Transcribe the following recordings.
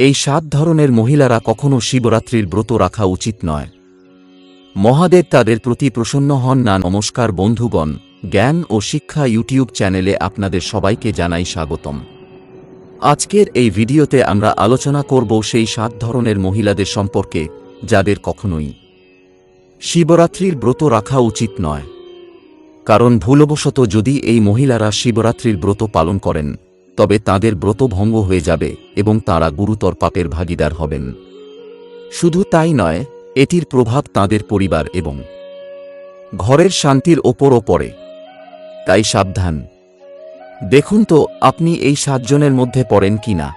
এই সাত ধরনের মহিলারা কখনো শিবরাত্রির ব্রত রাখা উচিত নয়। মহাদেব তাদের প্রতি প্রসন্ন হন না। নমস্কার বন্ধুগণ, জ্ঞান ও শিক্ষা ইউটিউব চ্যানেলে আপনাদের সবাইকে জানাই স্বাগতম। আজকের এই ভিডিওতে আমরা আলোচনা করব সেই সাত ধরনের মহিলাদের সম্পর্কে, যাদের কখনোই শিবরাত্রির ব্রত রাখা উচিত নয়। কারণ ভুলবশত যদি এই মহিলারা শিবরাত্রির ব্রত পালন করেন তবে তাদের ব্রত ভঙ্গ হয়ে যাবে এবং তারা গুরুতর পাপের ভাগিদার হবেন। শুধু তাই নয়, এটির প্রভাব তাদের পরিবার এবং ঘরের শান্তির ওপরও পড়ে। তাই সাবধান। দেখুন তো, আপনি এই সাতজনের মধ্যে পড়েন কি না?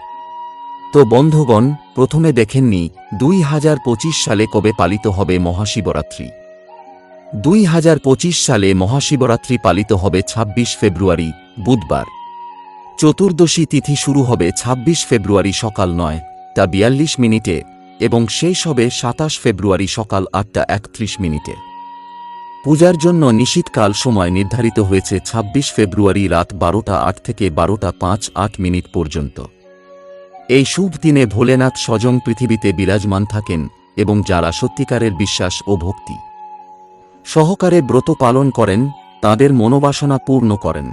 তো বন্ধুগণ, প্রথমে দেখেননি, দুই হাজার পঁচিশ সালে কবে পালিত হবে মহাশিবরাত্রি। দুই হাজার পঁচিশ সালে মহাশিবরাত্রি পালিত হবে ২৬ ফেব্রুয়ারি, বুধবার। চতুর্দশী তিথি শুরু হবে ২৬ ফেব্রুয়ারি সকাল নয় তা বিয়াল্লিশ মিনিটে এবং শেষ হবে সাতাশ ফেব্রুয়ারি সকাল আটটা একত্রিশ মিনিটে। পূজার জন্য নিশীতকাল সময় নির্ধারিত হয়েছে ২৬ ফেব্রুয়ারি রাত বারোটা আট থেকে বারোটা পাঁচ আট মিনিট পর্যন্ত। এই শুভ দিনে ভোলেনাথ স্বজং পৃথিবীতে বিরাজমান থাকেন এবং যারা সত্যিকারের বিশ্বাস ও ভক্তি সহকারে ব্রত পালন করেন, তাদের মনোবাসনা পূর্ণ করেন।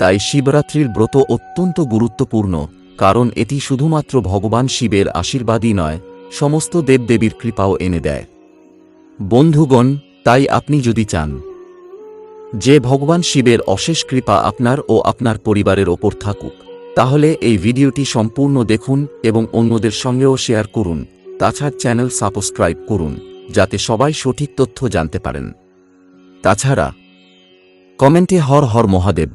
তাই শিবরাত্রির ব্রত অত্যন্ত গুরুত্বপূর্ণ, কারণ এটি শুধুমাত্র ভগবান শিবের আশীর্বাদই নয়, সমস্ত দেবদেবীর কৃপাও এনে দেয়। বন্ধুগণ, তাই আপনি যদি চান, যে ভগবান শিবের অশেষ কৃপা আপনার ও আপনার পরিবারের ওপর থাকুক, তাহলে এই ভিডিওটি সম্পূর্ণ দেখুন এবং অন্যদের সঙ্গেও শেয়ার করুন, তাছাড়া চ্যানেল সাবস্ক্রাইব করুন, যাতে সবাই সঠিক তথ্য জানতে পারেন। তাছাড়া, কমেন্টে হর হর মহাদেব।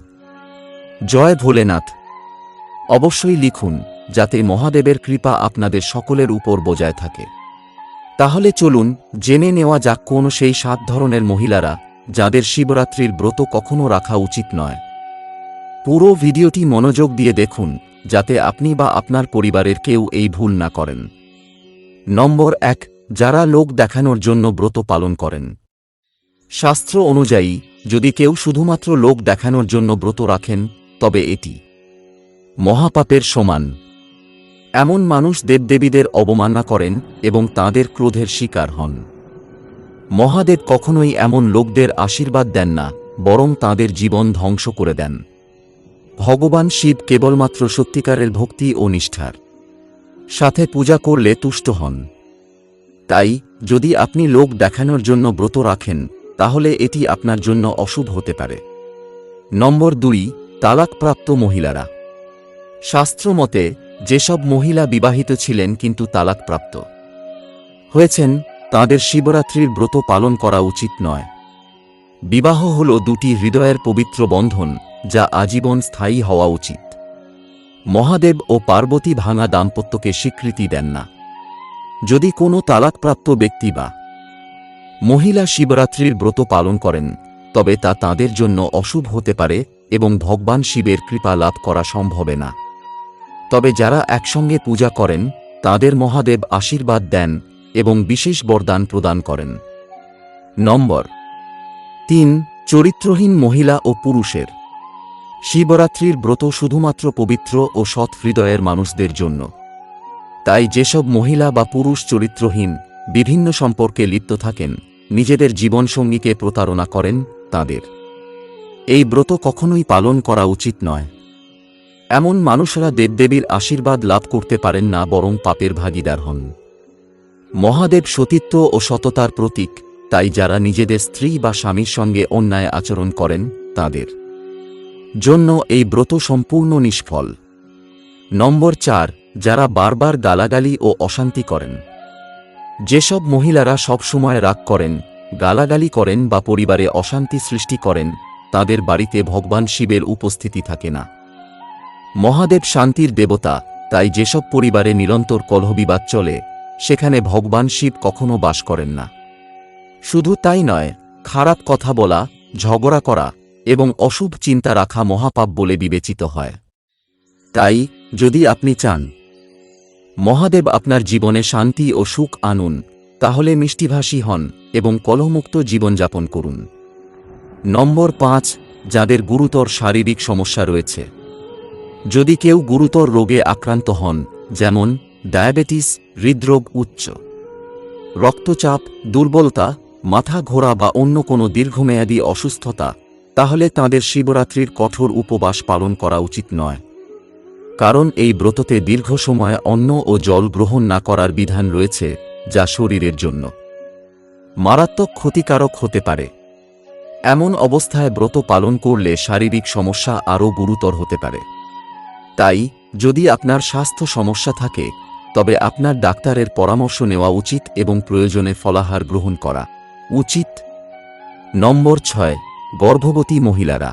জয় ভোলেনাথ। অবশ্যই লিখুন, যাতে মহাদেবের কৃপা আপনাদের সকলের উপর বজায় থাকে। তাহলে চলুন, জেনে নেওয়া যাক কোন সেই সাত ধরনের মহিলারা, যাদের শিবরাত্রির ব্রত কখনো রাখা উচিত নয়। পুরো ভিডিওটি মনোযোগ দিয়ে দেখুন, যাতে আপনি বা আপনার পরিবারের কেউ এই ভুল না করেন। নম্বর এক, যারা লোক দেখানোর জন্য ব্রত পালন করেন। শাস্ত্র অনুযায়ী, যদি কেউ শুধুমাত্র লোক দেখানোর জন্য ব্রত রাখেন তবে এটি মহাপাপের সমান। এমন মানুষ দেবদেবীদের অবমাননা করেন এবং তাদের ক্রোধের শিকার হন। মহাদেব কখনোই এমন লোকদের আশীর্বাদ দেন না, বরং তাদের জীবন ধ্বংস করে দেন। ভগবান শিব কেবলমাত্র সত্যিকারের ভক্তি ও নিষ্ঠার। সাথে পূজা করলে তুষ্ট হন। তাই, যদি আপনি লোক দেখানোর জন্য ব্রত রাখেন, তাহলে এটি আপনার জন্য অশুভ হতে পারে। নম্বর দুই তালাকপ্রাপ্ত মহিলারা। শাস্ত্র মতে যেসব মহিলা বিবাহিত ছিলেন কিন্তু তালাকপ্রাপ্ত। হয়েছেন, তাদের শিবরাত্রির ব্রত পালন করা উচিত নয়। বিবাহ হল দুটি হৃদয়ের পবিত্র বন্ধন, যা আজীবন স্থায়ী হওয়া উচিত। মহাদেব ও পার্বতী ভাঙা দাম্পত্যকে স্বীকৃতি দেন না। যদি কোনো তালাকপ্রাপ্ত ব্যক্তি বা মহিলা শিবরাত্রির ব্রত পালন করেন, তবে তা তাদের জন্য অশুভ হতে পারে এবং ভগবান শিবের কৃপা লাভ করা সম্ভবে না। তবে যারা একসঙ্গে পূজা করেন, তাদের মহাদেব আশীর্বাদ দেন এবং বিশেষ বরদান প্রদান করেন। নম্বর তিন, চরিত্রহীন মহিলা ও পুরুষের। শিবরাত্রির ব্রত শুধুমাত্র পবিত্র ও সৎ হৃদয়ের মানুষদের জন্য। তাই যেসব মহিলা বা পুরুষ চরিত্রহীন, বিভিন্ন সম্পর্কে লিপ্ত থাকেন, নিজেদের জীবনসঙ্গীকে প্রতারণা করেন, তাদের। এই ব্রত কখনোই পালন করা উচিত নয়। এমন মানুষরা দেবদেবীর আশীর্বাদ লাভ করতে পারেন না বরং পাপের ভাগিদার হন। মহাদেব সতীত্ব ও সততার প্রতীক, তাই যারা নিজেদের স্ত্রী বা স্বামীর সঙ্গে অন্যায় আচরণ করেন, তাদের জন্য এই ব্রত সম্পূর্ণ নিষ্ফল। নম্বর চার, যারা বারবার গালাগালি ও অশান্তি করেন। যেসব মহিলারা সবসময় রাগ করেন, গালাগালি করেন বা পরিবারে অশান্তি সৃষ্টি করেন তাদের বাড়িতে ভগবান শিবের উপস্থিতি থাকে না। মহাদেব শান্তির দেবতা, তাই যেসব পরিবারে নিরন্তর কলহবিবাদ চলে, সেখানে ভগবান শিব কখনো বাস করেন না। শুধু তাই নয়, খারাপ কথা বলা, ঝগড়া করা এবং অশুভ চিন্তা রাখা মহাপাপ বলে বিবেচিত হয়। তাই, যদি আপনি চান, মহাদেব আপনার জীবনে শান্তি ও সুখ আনুন, তাহলে মিষ্টিভাষী হন এবং কলহমুক্ত জীবনযাপন করুন। নম্বর পাঁচ, যাদের গুরুতর শারীরিক সমস্যা রয়েছে। যদি কেউ গুরুতর রোগে আক্রান্ত হন, যেমন ডায়াবেটিস, হৃদরোগ উচ্চ রক্তচাপ, দুর্বলতা, মাথা ঘোরা বা অন্য কোনো দীর্ঘমেয়াদী অসুস্থতা, তাহলে তাঁদের শিবরাত্রির কঠোর উপবাস পালন করা উচিত নয়। কারণ এই ব্রততে দীর্ঘ সময় অন্ন ও জল গ্রহণ না করার বিধান রয়েছে, যা শরীরের জন্য মারাত্মক ক্ষতিকারক হতে পারে। এমন অবস্থায় ব্রত পালন করলে শারীরিক সমস্যা আরও গুরুতর হতে পারে। তাই, যদি আপনার স্বাস্থ্য সমস্যা থাকে, তবে আপনার ডাক্তারের পরামর্শ নেওয়া উচিত এবং প্রয়োজনে ফলাহার গ্রহণ করা উচিত। নম্বর ছয়, গর্ভবতী মহিলারা।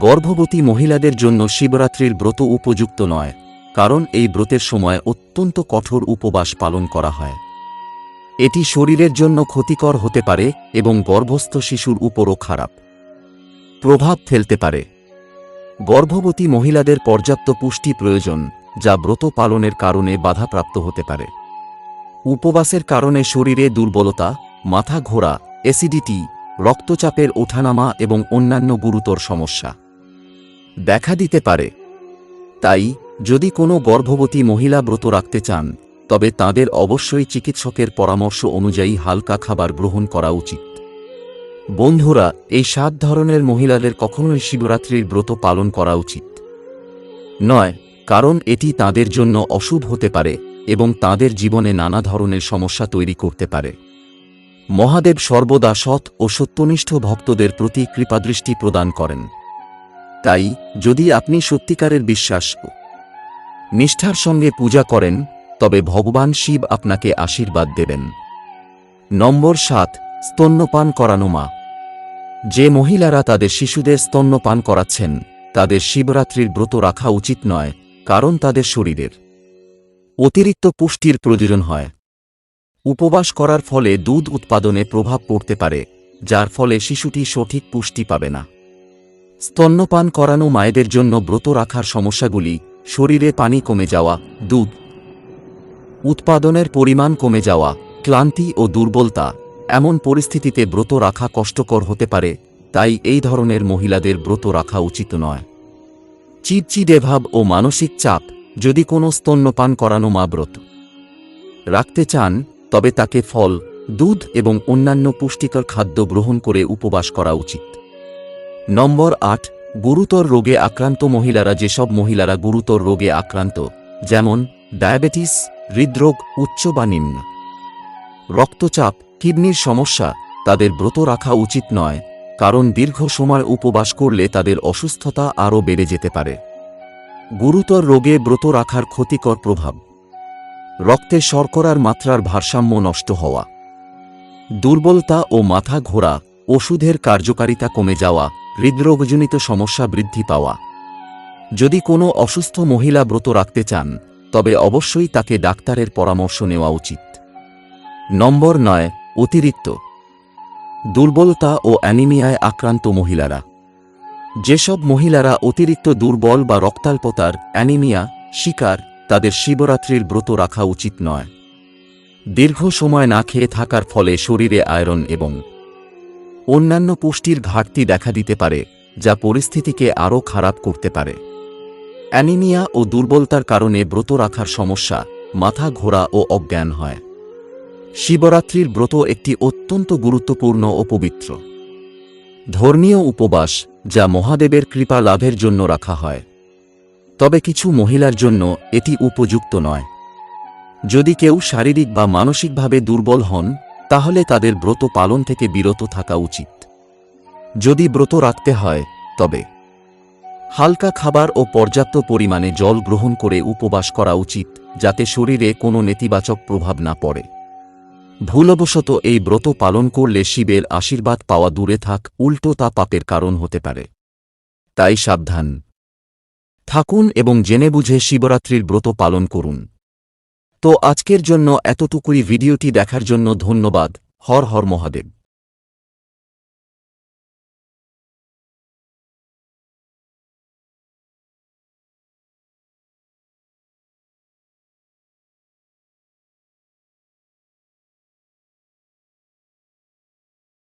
গর্ভবতী মহিলাদের জন্য শিবরাত্রির ব্রত উপযুক্ত নয়, কারণ এই ব্রতের সময় অত্যন্ত কঠোর উপবাস পালন করা হয়। এটি শরীরের জন্য ক্ষতিকর হতে পারে এবং গর্ভস্থ শিশুর উপরও খারাপ। প্রভাব ফেলতে পারে। গর্ভবতী মহিলাদের পর্যাপ্ত পুষ্টি প্রয়োজন, যা ব্রত পালনের কারণে বাধাপ্রাপ্ত হতে পারে। উপবাসের কারণে শরীরে দুর্বলতা, মাথা ঘোরা, অ্যাসিডিটি, রক্তচাপের ওঠানামা এবং অন্যান্য গুরুতর সমস্যা দেখা দিতে পারে। তাই, যদি কোনো গর্ভবতী মহিলা ব্রত রাখতে চান তবে তাদের অবশ্যই চিকিৎসকের পরামর্শ অনুযায়ী হালকা খাবার গ্রহণ করা উচিত। বন্ধুরা, এই সাত ধরনের মহিলাদের কখনোই শিবরাত্রির ব্রত পালন করা উচিত। নয়, কারণ এটি তাদের জন্য অশুভ হতে পারে এবং তাদের জীবনে নানা ধরনের সমস্যা তৈরি করতে পারে। মহাদেব সর্বদা সৎ ও সত্যনিষ্ঠ ভক্তদের প্রতি কৃপাদৃষ্টি প্রদান করেন। তাই, যদি আপনি সত্যিকারের বিশ্বাস নিষ্ঠার সঙ্গে পূজা করেন তবে ভগবান শিব আপনাকে আশীর্বাদ দেবেন। নম্বর সাত, স্তন্যপান করানো মা। যে মহিলারা তাদের শিশুদের স্তন্যপান করাচ্ছেন, তাদের শিবরাত্রির ব্রত রাখা উচিত নয়, কারণ তাদের শরীরের অতিরিক্ত পুষ্টির প্রয়োজন হয়। উপবাস করার ফলে দুধ উৎপাদনে প্রভাব পড়তে পারে, যার ফলে শিশুটি সঠিক পুষ্টি পাবে না। স্তন্যপান করানো মায়েদের জন্য ব্রত রাখার সমস্যাগুলি, শরীরে পানি কমে যাওয়া, দুধ উৎপাদনের পরিমাণ কমে যাওয়া, ক্লান্তি ও দুর্বলতা এমন পরিস্থিতিতে ব্রত রাখা কষ্টকর হতে পারে, তাই এই ধরনের মহিলাদের ব্রত রাখা উচিত নয়। চিটচিটে ভাব ও মানসিক চাপ যদি কোনো স্তন্যপান করানো মা ব্রত রাখতে চান, তবে তাকে ফল, দুধ এবং অন্যান্য পুষ্টিকর খাদ্য গ্রহণ করে উপবাস করা উচিত। নম্বর আট, গুরুতর রোগে আক্রান্ত মহিলারা যেসব মহিলারা গুরুতর রোগে আক্রান্ত, যেমন ডায়াবেটিস হৃদরোগ উচ্চ বা নিম্ন। রক্তচাপ, কিডনির সমস্যা, তাদের ব্রত রাখা উচিত নয়, কারণ দীর্ঘ সময় উপবাস করলে তাদের অসুস্থতা আরও বেড়ে যেতে পারে। গুরুতর রোগে ব্রত রাখার ক্ষতিকর প্রভাব। রক্তে শর্করার মাত্রার ভারসাম্য নষ্ট হওয়া। দুর্বলতা ও মাথা ঘোরা, ওষুধের কার্যকারিতা কমে যাওয়া, হৃদরোগজনিত সমস্যা বৃদ্ধি পাওয়া। যদি কোনো অসুস্থ মহিলা ব্রত রাখতে চান তবে অবশ্যই তাকে ডাক্তারের পরামর্শ নেওয়া উচিত। নম্বর নয়, অতিরিক্ত। দুর্বলতা ও অ্যানিমিয়ায় আক্রান্ত মহিলারা। যেসব মহিলারা অতিরিক্ত দুর্বল বা রক্তাল্পতার, অ্যানিমিয়া, শিকার, তাদের শিবরাত্রির ব্রত রাখা উচিত নয়। দীর্ঘ সময় না খেয়ে থাকার ফলে শরীরে আয়রন এবং অন্যান্য পুষ্টির ঘাটতি দেখা দিতে পারে, যা পরিস্থিতিকে আরও খারাপ করতে পারে। অ্যানিমিয়া ও দুর্বলতার কারণে ব্রত রাখার সমস্যা, মাথা ঘোরা ও অজ্ঞান হয়। শিবরাত্রির ব্রত একটি অত্যন্ত গুরুত্বপূর্ণ ও পবিত্র। ধর্মীয় উপবাস, যা মহাদেবের কৃপা লাভের জন্য রাখা হয়। তবে কিছু মহিলার জন্য এটি উপযুক্ত নয়। যদি কেউ শারীরিক বা মানসিকভাবে দুর্বল হন, তাহলে তাদের ব্রত পালন থেকে বিরত থাকা উচিত। যদি ব্রত রাখতে হয়, তবে হালকা খাবার ও পর্যাপ্ত পরিমাণে জল গ্রহণ করে উপবাস করা উচিত, যাতে শরীরে কোনো নেতিবাচক প্রভাব না পড়ে। ভুলবশত এই ব্রত পালন করলে শিবের আশীর্বাদ পাওয়া দূরে থাক, উল্টো তা পাপের কারণ হতে পারে। তাই সাবধান। থাকুন এবং জেনে বুঝে শিবরাত্রির ব্রত পালন করুন। তো আজকের জন্য এতটুকুই। ভিডিওটি দেখার জন্য ধন্যবাদ। হর হর মহাদেব।